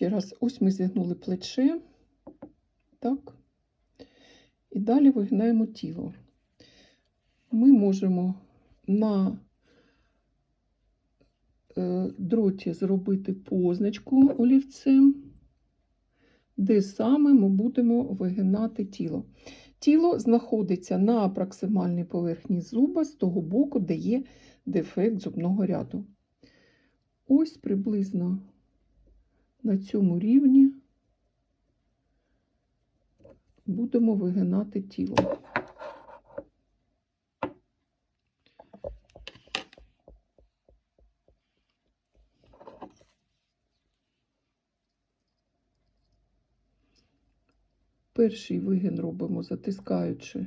Ще раз, ось ми зігнули плече. Так. І далі вигинаємо тіло. Ми можемо на е, дроті зробити позначку олівцем, де саме ми будемо вигинати тіло. Тіло знаходиться на проксимальній поверхні зуба з того боку, де є дефект зубного ряду. Ось приблизно на цьому рівні будемо вигинати тіло. Перший вигин робимо, затискаючи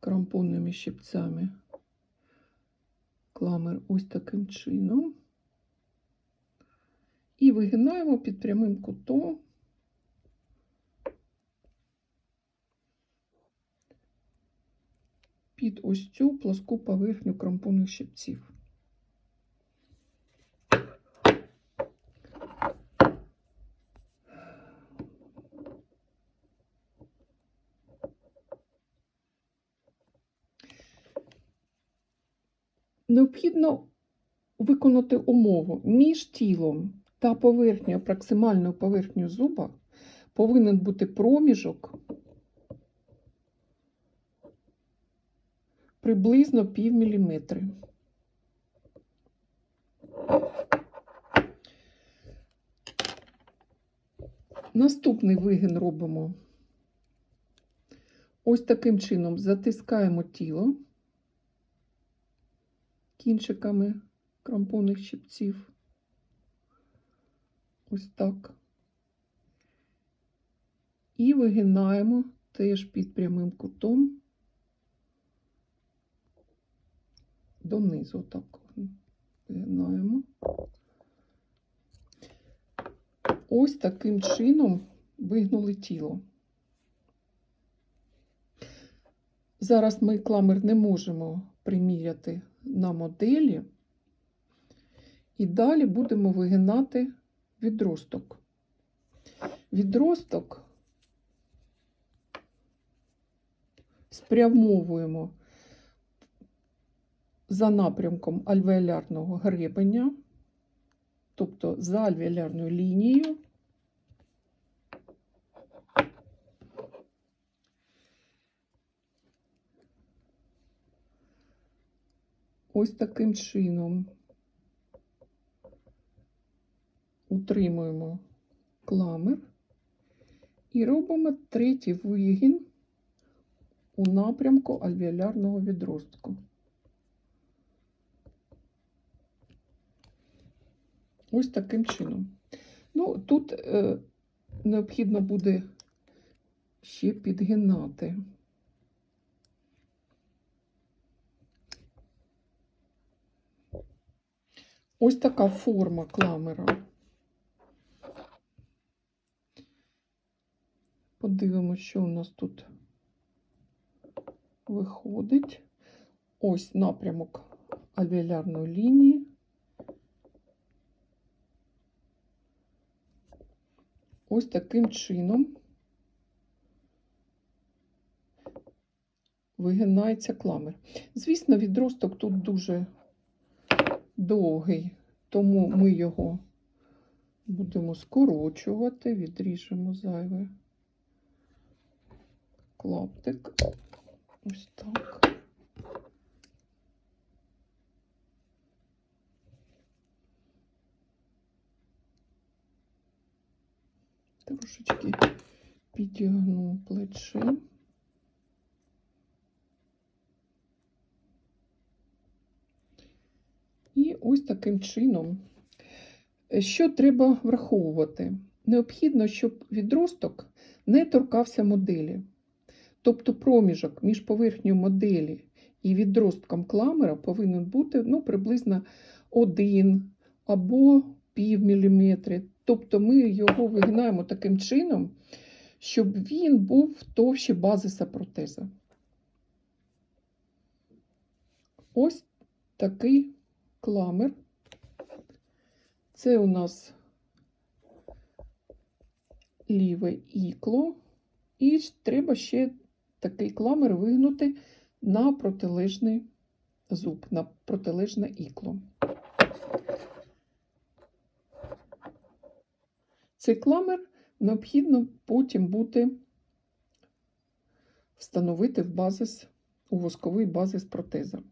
крампонними щипцями кламер ось таким чином. І вигинаємо під прямим кутом під ось цю плоску поверхню крампонних щипців. Необхідно виконати умову між тілом та поверхнею, проксимальною поверхнею зуба повинен бути проміжок приблизно пів міліметри. Наступний вигин робимо ось таким чином затискаємо тіло кінчиками крампонних щипців. Ось так. І вигинаємо теж під прямим кутом донизу. Так вигинаємо. Ось таким чином вигнули тіло. Зараз ми кламер не можемо приміряти на моделі. І далі будемо вигинати відросток. Відросток спрямовуємо за напрямком альвеолярного гребеня, тобто за альвеолярною лінією. Ось таким чином утримуємо кламер і робимо третій вигін у напрямку альвеолярного відростку. Ось таким чином. Ну, тут е, необхідно буде ще підгинати. Ось така форма кламера. Подивимося, що у нас тут виходить. Ось напрямок альвеолярної лінії. Ось таким чином вигинається кламер. Звісно, відросток тут дуже довгий, тому ми його будемо скорочувати, відріжемо зайве клаптик. Ось так. Трошечки підігну плече. І ось таким чином, що треба враховувати? Необхідно, щоб відросток не торкався моделі. Тобто проміжок між поверхнею моделі і відростком кламера повинен бути ну, приблизно 1 або пів міліметри. Тобто ми його вигинаємо таким чином, щоб він був товще базиса протеза. Ось такий кламер. Це у нас ліве ікло, і треба ще такий кламер вигнути на протилежний зуб, на протилежне ікло. Цей кламер необхідно потім буде встановити в базис, у восковий базис протеза.